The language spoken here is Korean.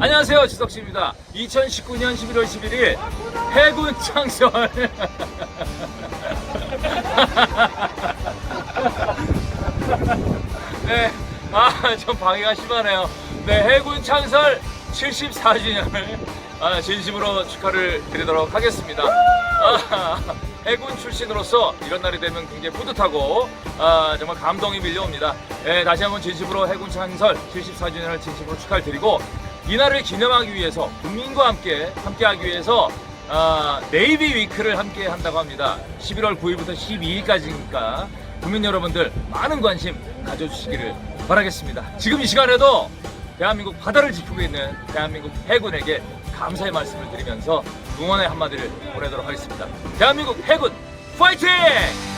안녕하세요 지석씨입니다 2019년 11월 11일 해군 창설 네, 아, 좀 방해가 심하네요. 네, 해군 창설 74주년을 아, 진심으로 축하를 드리도록 하겠습니다. 아, 해군 출신으로서 이런 날이 되면 굉장히 뿌듯하고 아, 정말 감동이 밀려옵니다. 네, 다시 한번 진심으로 해군 창설 74주년을 진심으로 축하를 드리고 이 날을 기념하기 위해서 국민과 함께 함께하기 위해서 아, 네이비 위크를 함께 한다고 합니다. 11월 9일부터 12일까지니까 국민 여러분들 많은 관심 가져주시기를 바라겠습니다. 지금 이 시간에도 대한민국 바다를 지키고 있는 대한민국 해군에게 감사의 말씀을 드리면서 응원의 한마디를 보내도록 하겠습니다. 대한민국 해군 파이팅!